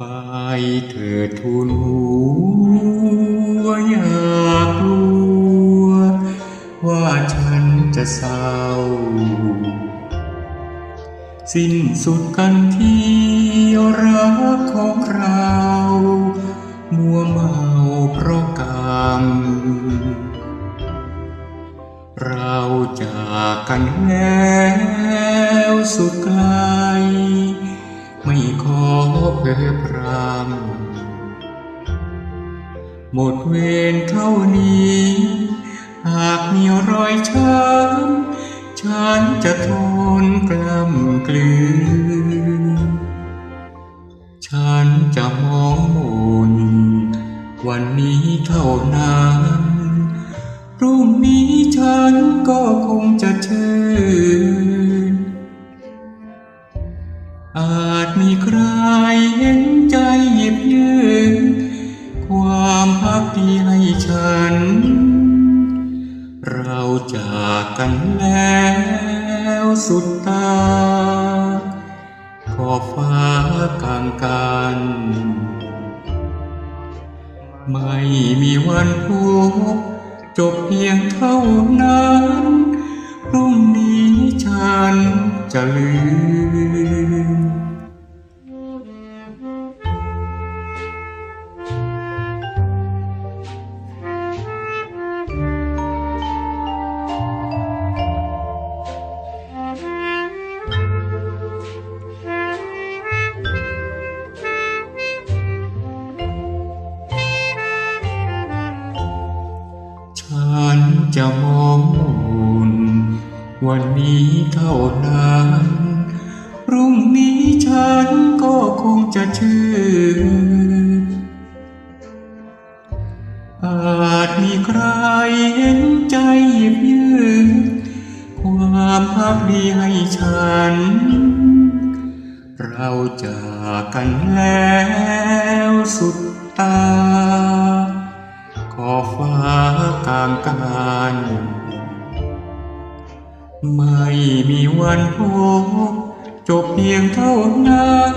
ถิดทูลหัวอย่ากลัว ว่าฉันจะเศร้า สิ้นสุดกันที่รักของเรามัวเมาเพราะกรรมเราจากกันแล้วสุดไกลไม่ขอเพ้ อพรำหมดเวรเท่านี้ หากมีรอยช้ำฉันจะทนกล้ำกลืน ฉันจะมองมนวันนี้เท่านั้นพรุ่งนี้ฉันก็คงจะเชิญ จากกันแล้วสุดตา ขอบฟ้ากลางกันไม่มีวันพบจบเพียงเท่านั้นพรุ่งนี้ฉันจะลืม จะมองมนวันนี้เท่านั้นพรุ่งนี้ฉันก็คงจะชื่นอาจมีใครเห็นใจหยิบยืนความพักดีให้ฉัน เราจากกันแล้วสุดตา ไม่มีวันพบจบเพียงเท่านั้น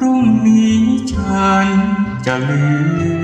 รุ่งนี้ฉันจะลืม